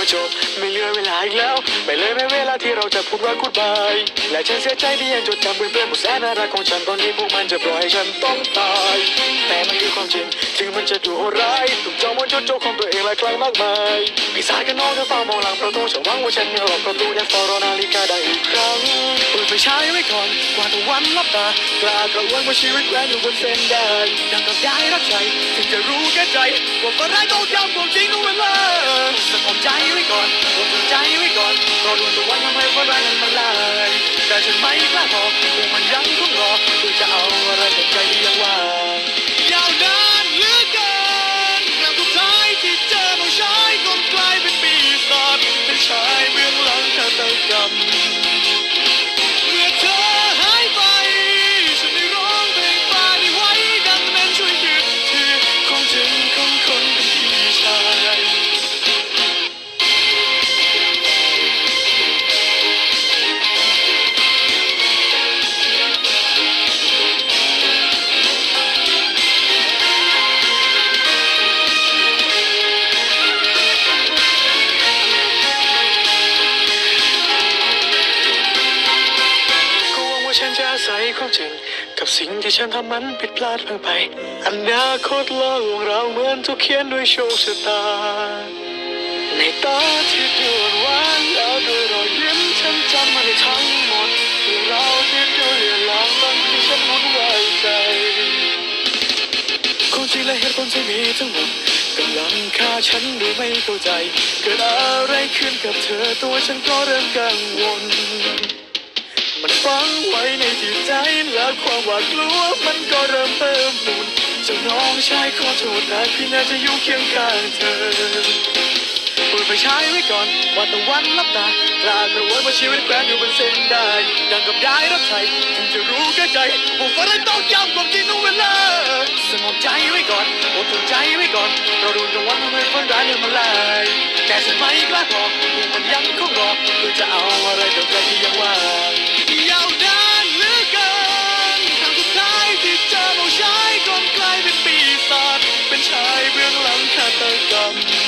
ก็จบ ไม่เหลือเวลาอีกแล้ว ไม่เลยไม่เวลาที่เราจะพูดว่ากูดบายและฉันเสียใจที่ยังจดจำเพื่อนๆผู้แสนน่ารักของฉันตอนนี้พวกมันจะปล่อยให้ฉันต้องตาย แต่มันคือความจริง ถึงมันจะดูโหดร้ายถูกจองบนจุดโจของตัวเองหลายครั้งมากมายปีศาจกับน้องเธอเฝ้ามองหลังประตูฉันหวังว่าฉันจะออกประตูอยากเฝ้ารอนาฬิกาได้อีกครั้งเปิดไฟฉายไว้ก่อนกว่าตะวันลับตากล้ากระวนว่าชีวิตแกว่งอยู่บนเส้นได้ดังกับย้ายรักใจถึงจะรู้แก่ใจว่าฝันร้ายต้องย้ำความจริงของเวลาสงบใจ ก่อนรอดวนตะวันทำให้ฝันร้ายนั้นมันลายแต่ฉันไม่กล้าบอค ฉันจะอาศัยความจริง กับสิ่งที่ฉันทำมันผิดพลาดลงไป อนาคตล่อลวงเราเหมือนถูกเขียนด้วยโชคชะตา ในตาที่ดูหวานแล้วด้วยรอยยิ้มฉันจำมันได้ทั้งหมดเรื่องราวที่ดูเรียนลางบางที่ฉันมุ่นวายใจความจริงและเหตุผลที่มีทั้งหมดกำลังฆ่าฉันโดยไม่เข้าใจ เกิดอะไรขึ้นกับเธอตัวฉันก็เริ่มกังวล มันฝังไว้ในจิตใจและความหวาดกลัวมันก็เริ่มเพิ่มพูนเจ้าน้องชายขอโทษนะที่น่าจะอยู่เคียงข้างเธอเปิดไฟฉายไว้ก่อนวันตะวันลับตากลากระวนว่าชีวิตแขวนอยู่บนเส้นได้ดังกับย้ายรับใช้ถึงจะรู้แก่ใจว่าฝันร้ต้องย้ำความจริงของเวลาสงบใจไว้ก่อนอดทนใจไว้ก่อน เราดูตะวันทำให้ฝันร้ายเนี่มันลายแต่ฉันไม่กล้าพอพวกมันยังคงรอเพื่อจะเอาอะไรจากใจที่ยังว่าง อ